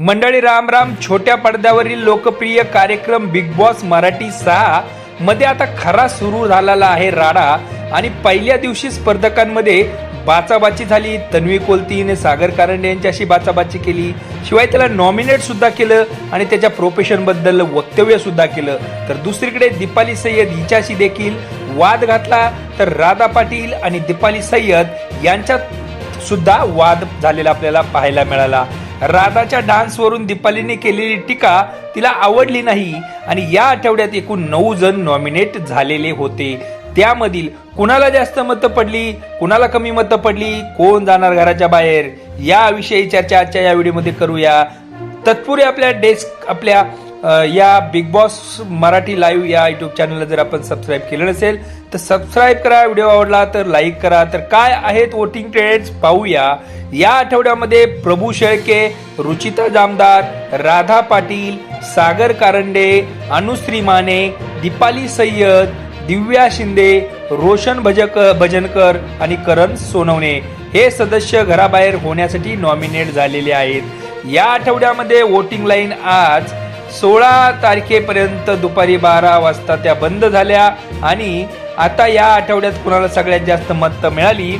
मंडळी राम राम. छोट्या पडद्यावरील लोकप्रिय कार्यक्रम बिग बॉस मराठी सहा मध्ये आता खरा सुरू झालेला आहे राडा. आणि पहिल्या दिवशी स्पर्धकांमध्ये बाचाबाची झाली. तन्वी कोलतीने सागर कारंडे यांच्याशी बाचाबाची केली. शिवाय त्याला नॉमिनेट सुद्धा केलं आणि त्याच्या प्रोफेशनबद्दल वक्तव्य सुद्धा केलं. तर दुसरीकडे दीपाली सय्यद हिच्याशी देखील वाद घातला. तर राधा पाटील आणि दीपाली सय्यद यांच्यात सुद्धा वाद झालेला आपल्याला पाहायला मिळाला. राधाच्या डान्सवरून दीपालीने केलेली टीका तिला आवडली नाही. आणि या आठवड्यात एकूण नऊ जण नॉमिनेट झालेले होते. त्यामधील कुणाला जास्त मतं पडली कुणाला कमी मतं पडली कोण जाणार घराच्या बाहेर? याविषयी चर्चा आजच्या या व्हिडिओमध्ये करूया. तत्पूर्वी आपल्या डेस्क आपल्या या बिग बॉस मराठी लाईव्ह या युट्यूब चॅनलला जर आपण सबस्क्राईब केलं नसेल तर सबस्क्राईब करा. व्हिडिओ आवडला तर लाईक करा. तर काय आहेत वोटिंग ट्रेड्स पाहूया. या आठवड्यामध्ये प्रभू शेळके रुचिता जामदार राधा पाटील सागर कारंडे अनुश्री माने दीपाली सय्यद दिव्या शिंदे रोशन भजक भजनकर आणि करण सोनवणे हे सदस्य घराबाहेर होण्यासाठी नॉमिनेट झालेले आहेत. या आठवड्यामध्ये वोटिंग लाईन आज सोळा तारखेपर्यंत दुपारी बारा वाजता त्या बंद झाल्या आणि आता या आठवड्यात कुणाला सगळ्यात जास्त मतं मिळाली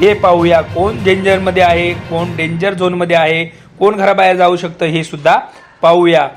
हे पाहूया. कोण डेंजरमध्ये आहे? कोण डेंजर झोनमध्ये आहे? कोण घराबाहेर जाऊ शकतं हे सुद्धा पाहूया.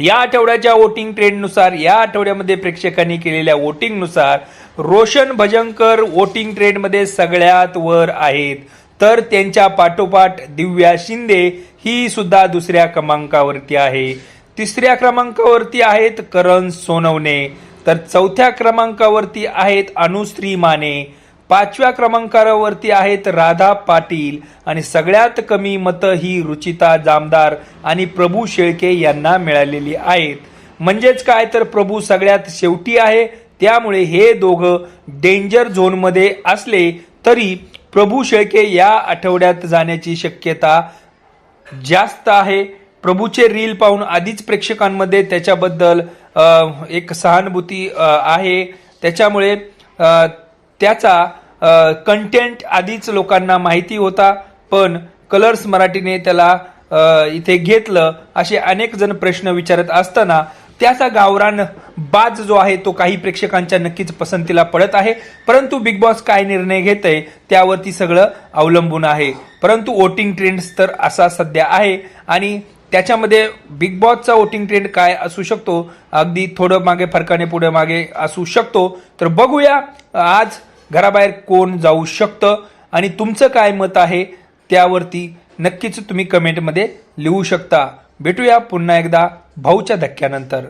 या आठवड्याच्या वोटिंग ट्रेंडनुसार या आठवड्यामध्ये प्रेक्षकांनी केलेल्या वोटिंगनुसार रोशन भजंकर वोटिंग ट्रेंडमध्ये सगळ्यात वर आहेत. तर त्यांच्या पाठोपाठ दिव्या शिंदे ही सुद्धा दुसऱ्या क्रमांकावरती आहे. तिसऱ्या क्रमांकावरती आहेत करण सोनवणे. तर चौथ्या क्रमांकावरती आहेत अनुश्री माने पाचव्या क्रमांकावरती आहेत राधा पाटील. आणि सगळ्यात कमी मतं ही रुचिता जामदार आणि प्रभू शेळके यांना मिळालेली आहेत. म्हणजेच काय तर प्रभू सगळ्यात शेवटी आहे. त्यामुळे हे दोघं डेंजर झोनमध्ये असले तरी प्रभू शेळके या आठवड्यात जाण्याची शक्यता जास्त आहे. प्रभूचे रील पाहून आधीच प्रेक्षकांमध्ये त्याच्याबद्दल एक सहानुभूती आहे. त्याच्यामुळे त्याचा कंटेंट आधीच लोकांना माहिती होता पण कलर्स मराठीने त्याला इथे घेतलं असे अनेक जण प्रश्न विचारत असताना त्याचा गावरान बाज जो आहे तो काही प्रेक्षकांच्या नक्कीच पसंतीला पडत आहे. परंतु बिग बॉस काय निर्णय घेत आहे त्यावरती सगळं अवलंबून आहे. परंतु वोटिंग ट्रेंड्स तर असा सध्या आहे. आणि त्याच्यामध्ये बिग बॉसचा वोटिंग ट्रेंड काय असू शकतो अगदी थोडं मागे फरकाने पुढे मागे असू शकतो. तर बघूया आज घराबाहेर कोण जाऊ शकतं आणि तुमचं काय मत आहे त्यावरती नक्कीच तुम्ही कमेंटमध्ये लिहू शकता. भेटूया पुन्हा एकदा भाऊच्या धक्क्यानंतर.